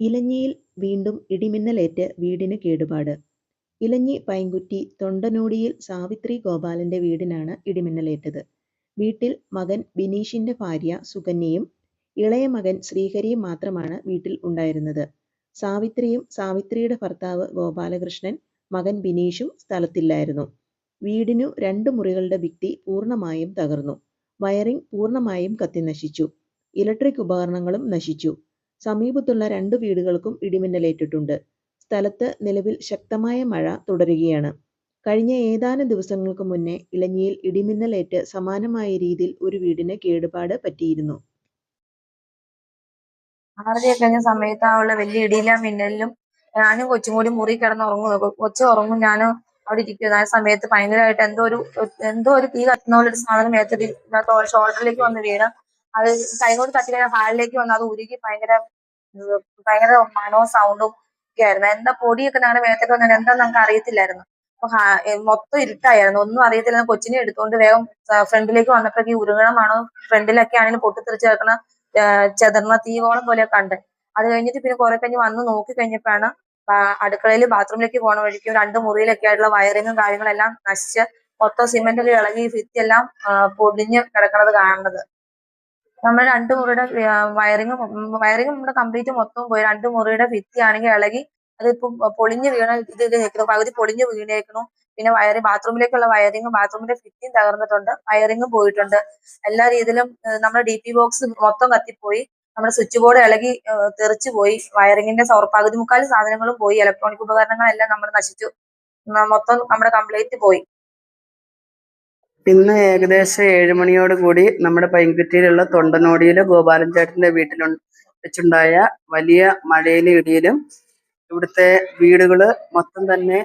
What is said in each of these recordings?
ഇലഞ്ഞിയിൽ വീണ്ടും ഇടിമിന്നലേറ്റ് വീടിന് കേടുപാട് ഇലഞ്ഞി പൈങ്കുറ്റി തൊണ്ടനോടിയിൽ സാവിത്രി ഗോപാലന്റെ വീടിനാണ് ഇടിമിന്നലേറ്റത്. വീട്ടിൽ മകൻ ബിനീഷിന്റെ ഭാര്യ സുകന്യയും ഇളയ മകൻ ശ്രീഹരിയും മാത്രമാണ് വീട്ടിൽ ഉണ്ടായിരുന്നത്. സാവിത്രിയും സാവിത്രിയുടെ ഭർത്താവ് ഗോപാലകൃഷ്ണൻ, മകൻ ബിനീഷും സ്ഥലത്തില്ലായിരുന്നു. വീടിനു രണ്ട് മുറികളുടെ ഭിത്തി പൂർണമായും തകർന്നു. വയറിംഗ് പൂർണമായും കത്തിനശിച്ചു. ഇലക്ട്രിക് ഉപകരണങ്ങളും നശിച്ചു. സമീപത്തുള്ള രണ്ട് വീടുകൾക്കും ഇടിമിന്നലേറ്റിട്ടുണ്ട്. സ്ഥലത്ത് നിലവിൽ ശക്തമായ മഴ തുടരുകയാണ്. കഴിഞ്ഞ ഏതാനും ദിവസങ്ങൾക്ക് മുന്നേ ഇലഞ്ഞിയിൽ ഇടിമിന്നലേറ്റ് സമാനമായ രീതിയിൽ ഒരു വീടിന് കേടുപാട് പറ്റിയിരുന്നു. ആറരയെ കഴിഞ്ഞ സമയത്ത് ആ ഉള്ള വലിയ ഇടിയിലും മിന്നലിലും ഞാനും കൊച്ചും കൂടി മുറി കിടന്ന് ഉറങ്ങും കൊച്ചു ഉറങ്ങും ഞാനും അവിടെ ഇരിക്കുന്നു ആ സമയത്ത് ഭയങ്കരമായിട്ട് എന്തോ ഒരു എന്തോ ഒരു തീ കത്തുന്ന പോലെ ഒരു സാധനം മേത്തിട്ട് ഷോൾഡറിലേക്ക് വന്ന് വീണ് അത് കൈകൊണ്ട് തട്ടി ഹാളിലേക്ക് വന്ന് അത് ഉരുകി ഭയങ്കര ഭയങ്കര മണോ സൗണ്ടും ഒക്കെ ആയിരുന്നു. എന്താ പൊടിയൊക്കെ ഞങ്ങളുടെ മേത്തേക്ക് വന്നാൽ എന്താന്ന് നമുക്ക് അറിയത്തില്ലായിരുന്നു. മൊത്തം ഇരുട്ടായിരുന്നു. ഒന്നും അറിയത്തില്ല കൊച്ചിനെ എടുത്തുകൊണ്ട് വേഗം ഫ്രണ്ടിലേക്ക് വന്നപ്പോഴേക്ക് ഉരുകണമാണോ ഫ്രണ്ടിലൊക്കെ ആണെങ്കിലും പൊട്ടിത്തെറിച്ച് കിടക്കുന്ന ചെതർന്ന തീകോളം പോലെ കണ്ട്. അത് കഴിഞ്ഞിട്ട് പിന്നെ കുറെ കഴിഞ്ഞ് വന്ന് നോക്കി കഴിഞ്ഞപ്പോഴാണ് അടുക്കളയിൽ ബാത്റൂമിലേക്ക് പോകണ വഴിക്ക് രണ്ട് മുറിയിലൊക്കെ ആയിട്ടുള്ള വയറിങ്ങും കാര്യങ്ങളെല്ലാം നശിച്ച് മൊത്തം സിമെന്റിൽ ഇളകി ഭിത്തിയെല്ലാം പൊടിഞ്ഞ് കിടക്കുന്നത് കാണുന്നത്. നമ്മുടെ രണ്ട് മുറിയുടെ വയറിങ് വയറിങ് നമ്മുടെ കംപ്ലീറ്റ് മൊത്തം പോയി. രണ്ട് മുറിയുടെ ഭിത്തി ആണെങ്കിൽ ഇളകി അതിപ്പം പൊളിഞ്ഞു വീണ ഇത് നിൽക്കുന്നു പകുതി പൊളിഞ്ഞു വീണേക്കണു പിന്നെ വയറിങ് ബാത്റൂമിലേക്കുള്ള വയറിങ് ബാത്റൂമിന്റെ ഭിത്തിയും തകർന്നിട്ടുണ്ട്. വയറിങ് പോയിട്ടുണ്ട്. എല്ലാ രീതിയിലും നമ്മുടെ ഡി പി ബോക്സ് മൊത്തം കത്തിപ്പോയി. നമ്മുടെ സ്വിച്ച് ബോർഡ് ഇളകി തെറിച്ചു പോയി. വയറിങ്ങിന്റെ പകുതി മുക്കാൽ സാധനങ്ങളും പോയി. ഇലക്ട്രോണിക് ഉപകരണങ്ങളെല്ലാം നമ്മൾ നശിച്ചു. മൊത്തം നമ്മുടെ കംപ്ലീറ്റ് പോയി. ഇന്ന് ഏകദേശം ഏഴ് മണിയോട് കൂടി നമ്മുടെ പൈൻകുറ്റിയിലുള്ള തൊണ്ടനോടിയിലെ ഗോപാലൻ ചേട്ടന്റെ വീട്ടിൽ വെച്ചുണ്ടായ വലിയ മഴയിലും ഇടിയിലും ഇവിടുത്തെ വീടുകൾ മൊത്തം തന്നെ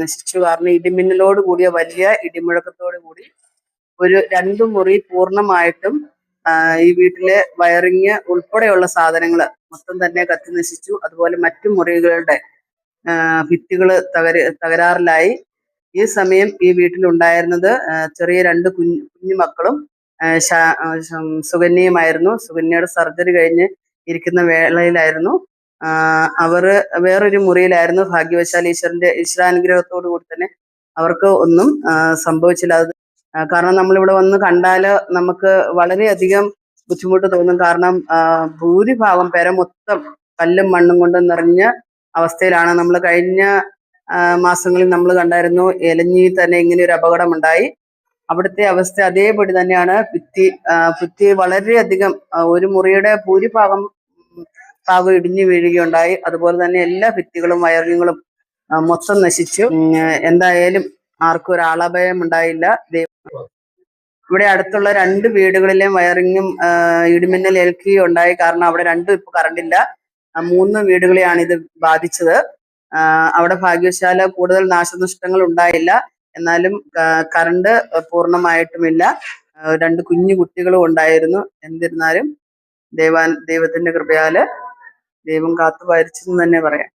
നശിച്ചു. കാരണം ഇടിമിന്നലോട് കൂടിയ വലിയ ഇടിമുഴക്കത്തോടു കൂടി ഒരു രണ്ടു മുറി പൂർണമായിട്ടും ഈ വീട്ടിലെ വയറിങ് ഉൾപ്പെടെയുള്ള സാധനങ്ങൾ മൊത്തം തന്നെ കത്തി നശിച്ചു അതുപോലെ മറ്റു മുറികളുടെ ഭിത്തികൾ തകര തകരാറിലായി. ഈ സമയം ഈ വീട്ടിലുണ്ടായിരുന്നത് ചെറിയ രണ്ട് കുഞ്ഞു കുഞ്ഞുമക്കളും സുകന്യയുമായിരുന്നു. സുകന്യയുടെ സർജറി കഴിഞ്ഞ് ഇരിക്കുന്ന വേളയിലായിരുന്നു. അവർ വേറൊരു മുറിയിലായിരുന്നു. ഭാഗ്യവശാൽ ഈശ്വരന്റെ ഈശ്വരാനുഗ്രഹത്തോടു കൂടി തന്നെ അവർക്ക് ഒന്നും സംഭവിച്ചില്ല. അത് കാരണം നമ്മളിവിടെ വന്ന് കണ്ടാൽ നമുക്ക് വളരെയധികം ബുദ്ധിമുട്ട് തോന്നും. കാരണം ഭൂരിഭാഗം പേരെ മൊത്തം കല്ലും മണ്ണും കൊണ്ട് നിറഞ്ഞ അവസ്ഥയിലാണ് നമ്മൾ കഴിഞ്ഞ മാസങ്ങളിൽ നമ്മൾ കണ്ടായിരുന്നു എലഞ്ഞി തന്നെ ഇങ്ങനെ ഒരു അപകടം ഉണ്ടായി അവിടുത്തെ അവസ്ഥ അതേപടി തന്നെയാണ്. ഭിത്തി ഭിത്തി വളരെയധികം ഒരു മുറിയുടെ ഭൂരിഭാഗം ഭാഗം ഇടിഞ്ഞു വീഴുകയുണ്ടായി. അതുപോലെ തന്നെ എല്ലാ ഭിത്തികളും വയറിങ്ങുകളും മൊത്തം നശിച്ചു. എന്തായാലും ആർക്കും ഒരു ആളഭയം ഉണ്ടായില്ല. ഇവിടെ അടുത്തുള്ള രണ്ട് വീടുകളിലെയും വയറിങ്ങും ഇടിമിന്നൽ ഏൽക്കുകയും ഉണ്ടായി. കാരണം അവിടെ രണ്ടും ഇപ്പൊ കറണ്ടില്ല മൂന്ന് വീടുകളെയാണ് ഇത് ബാധിച്ചത്. അവിടെ ഭാഗ്യവശാല കൂടുതൽ നാശനഷ്ടങ്ങൾ ഉണ്ടായില്ല. എന്നാലും കറണ്ട് പൂർണമായിട്ടുമില്ല. രണ്ട് കുഞ്ഞു കുട്ടികളും ഉണ്ടായിരുന്നു. എന്നിരുന്നാലും ദൈവാൻ ദൈവത്തിന്റെ കൃപയാൽ ദൈവം കാത്തു പരിച്ചെന്ന് തന്നെ പറയാം.